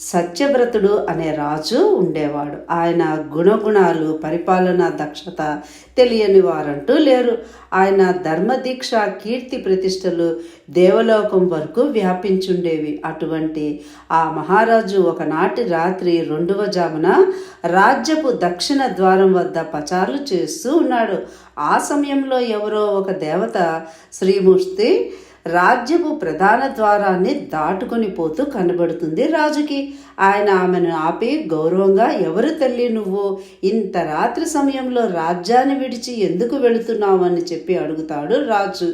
సత్యవ్రతుడు అనే రాజు ఉండేవాడు. ఆయన గుణగుణాలు పరిపాలన దక్షత తెలియని వారంటూ లేరు. ఆయన ధర్మదీక్ష కీర్తి ప్రతిష్టలు దేవలోకం వరకు వ్యాపించుండేవి. అటువంటి ఆ మహారాజు ఒకనాటి రాత్రి రెండవ జామున రాజ్యపు దక్షిణ ద్వారం వద్ద పచారులు చేస్తూ ఉన్నాడు. ఆ సమయంలో ఎవరో ఒక దేవత శ్రీమూర్తి రాజ్యపు ప్రధాన ద్వారాన్ని దాటుకొని పోతూ కనబడుతుంది రాజుకి. ఆయన ఆమెను ఆపి గౌరవంగా ఎవరు తల్లి నువ్వు? ఇంత రాత్రి సమయంలో రాజ్యాన్ని విడిచి ఎందుకు వెళుతున్నావు? అని చెప్పి అడుగుతాడు రాజు.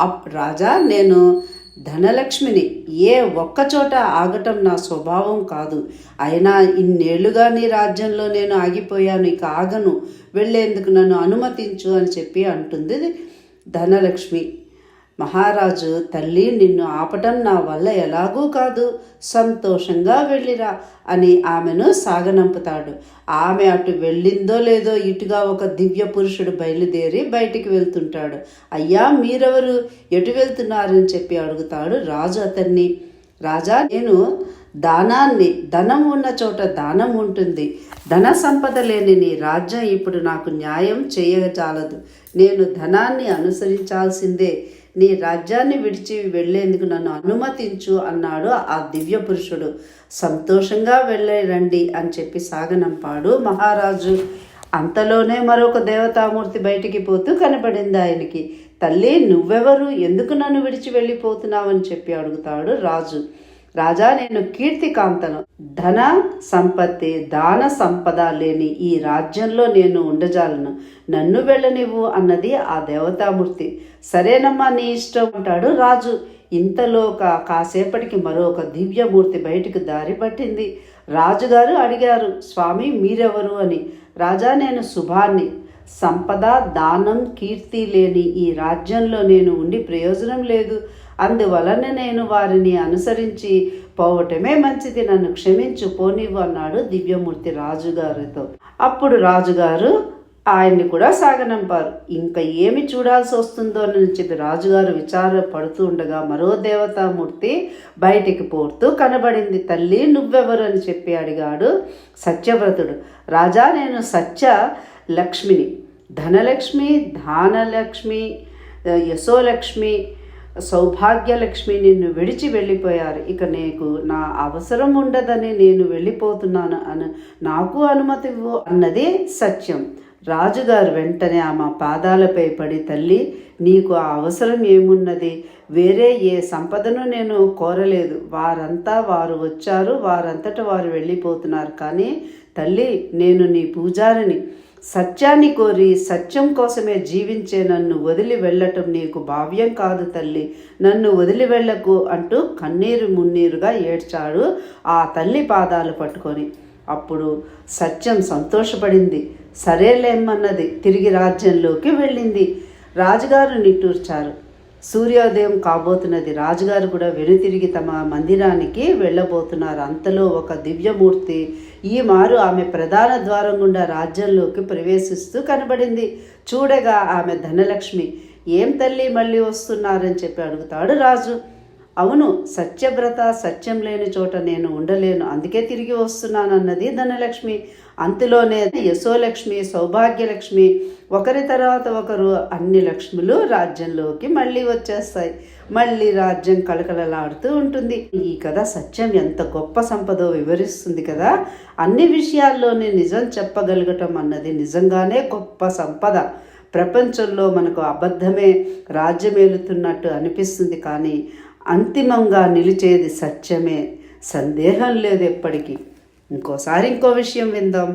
అప్ రాజా నేను ధనలక్ష్మిని. ఏ ఒక్కచోట ఆగటం నా స్వభావం కాదు. అయినా ఇన్నేళ్ళుగా నీ రాజ్యంలో నేను ఆగిపోయాను. ఇక ఆగను. వెళ్ళేందుకు నన్ను అనుమతించు అని చెప్పి అంటుంది ధనలక్ష్మి. మహారాజు తల్లి నిన్ను ఆపటం నా వల్ల ఎలాగూ కాదు. సంతోషంగా వెళ్ళిరా అని ఆమెను సాగనంపుతాడు. ఆమె అటు వెళ్ళిందో లేదో ఇటుగా ఒక దివ్య పురుషుడు బయలుదేరి బయటికి వెళ్తుంటాడు. అయ్యా మీరెవరు? ఎటు వెళ్తున్నారని చెప్పి అడుగుతాడు రాజు అతన్ని. రాజా నేను దానాన్ని ధనం ఉన్న చోట దానం ఉంటుంది. ధన సంపద లేని నీ రాజ్యం ఇప్పుడు నాకు న్యాయం చేయజాలదు నేను ధనాన్ని అనుసరించాల్సిందే. నీ రాజ్యాన్ని విడిచి వెళ్ళేందుకు నన్ను అనుమతించు అన్నాడు ఆ దివ్య పురుషుడు. సంతోషంగా వెళ్ళే రండి అని చెప్పి సాగనంపాడు మహారాజు. అంతలోనే మరొక దేవతామూర్తి బయటికి పోతూ కనపడింది ఆయనకి. తల్లి నువ్వెవరు? ఎందుకు నన్ను విడిచి వెళ్ళిపోతున్నావని చెప్పి అడుగుతాడు రాజు. రాజా నేను కీర్తికాంతను. ధన సంపత్తి దాన సంపద లేని ఈ రాజ్యంలో నేను ఉండజాలను. నన్ను వెళ్ళనివ్వు అన్నది ఆ దేవతామూర్తి. సరేనమ్మా నీ ఇష్టం అంటాడు రాజు. ఇంతలో ఒక కాసేపటికి మరొక దివ్యమూర్తి బయటకు దారి పట్టింది. రాజుగారు అడిగారు స్వామి మీరెవరు? అని. రాజా నేను శుభాన్ని సంపద దానం కీర్తి లేని ఈ రాజ్యంలో నేను ఉండి ప్రయోజనం లేదు. అందువలన నేను వారిని అనుసరించి పోవటమే మంచిది. నన్ను క్షమించు పోనివ్వు అన్నాడు దివ్యమూర్తి రాజుగారితో. అప్పుడు రాజుగారు ఆయన్ని కూడా సాగనంపారు. ఇంకా ఏమి చూడాల్సి వస్తుందో అని చెప్పి రాజుగారు విచారపడుతూ ఉండగా మరో దేవతామూర్తి బయటికి పోతూ కనబడింది. తల్లి నువ్వెవరు? అని చెప్పి అడిగాడు సత్యవ్రతుడు. రాజా నేను సత్య లక్ష్మిని ధనలక్ష్మి ధానలక్ష్మి యశోలక్ష్మి సౌభాగ్యలక్ష్మి నిన్ను విడిచి వెళ్ళిపోయారు. ఇక నీకు నా అవసరం ఉండదని నేను వెళ్ళిపోతున్నాను అని నాకు అనుమతి ఇవ్వు అన్నది సత్యం. రాజుగారు వెంటనే ఆమె పాదాలపై పడి తల్లి నీకు ఆ అవసరం ఏమున్నది? వేరే ఏ సంపదను నేను కోరలేదు. వారంతా వారు వచ్చారు వారంతట వారు వెళ్ళిపోతున్నారు. కానీ తల్లి నేను నీ పూజారిని. సత్యాన్ని కోరి సత్యం కోసమే జీవించే నన్ను వదిలి వెళ్ళటం నీకు భావ్యం కాదు తల్లి. నన్ను వదిలి వెళ్ళకు అంటూ కన్నీరు మున్నీరుగా ఏడ్చాడు ఆ తల్లి పాదాలు పట్టుకొని. అప్పుడు సత్యం సంతోషపడింది. సరేలేమన్నది తిరిగి రాజ్యంలోకి వెళ్ళింది. రాజుగారు నిట్టూర్చారు. సూర్యోదయం కాబోతున్నది. రాజుగారు కూడా వెనుతిరిగి తమ మందిరానికి వెళ్ళబోతున్నారు. అంతలో ఒక దివ్యమూర్తి ఈ మారు ఆమె ప్రధాన ద్వారం గుండా రాజ్యంలోకి ప్రవేశిస్తూ కనబడింది. చూడగా ఆమె ధనలక్ష్మి ఏం తల్లి మళ్ళీ వస్తున్నారని చెప్పి అడుగుతాడు రాజు. అవును సత్యవ్రత సత్యం లేని చోట నేను ఉండలేను. అందుకే తిరిగి వస్తున్నానన్నది ధనలక్ష్మి. అంతలోనే యశోలక్ష్మి సౌభాగ్యలక్ష్మి ఒకరి తర్వాత ఒకరు అన్ని లక్ష్ములు రాజ్యంలోకి మళ్ళీ వచ్చేస్తాయి. మళ్ళీ రాజ్యం కలకలలాడుతూ ఉంటుంది. ఈ కథ సత్యం ఎంత గొప్ప సంపదో వివరిస్తుంది కదా. అన్ని విషయాల్లోనే నిజం చెప్పగలగటం అన్నది నిజంగానే గొప్ప సంపద. ప్రపంచంలో మనకు అబద్ధమే రాజ్యమేలుతున్నట్టు అనిపిస్తుంది. కానీ అంతిమంగా నిలిచేది సత్యమే. సందేహం లేదు ఎప్పటికీ. ఇంకోసారి ఇంకో విషయం విందాం.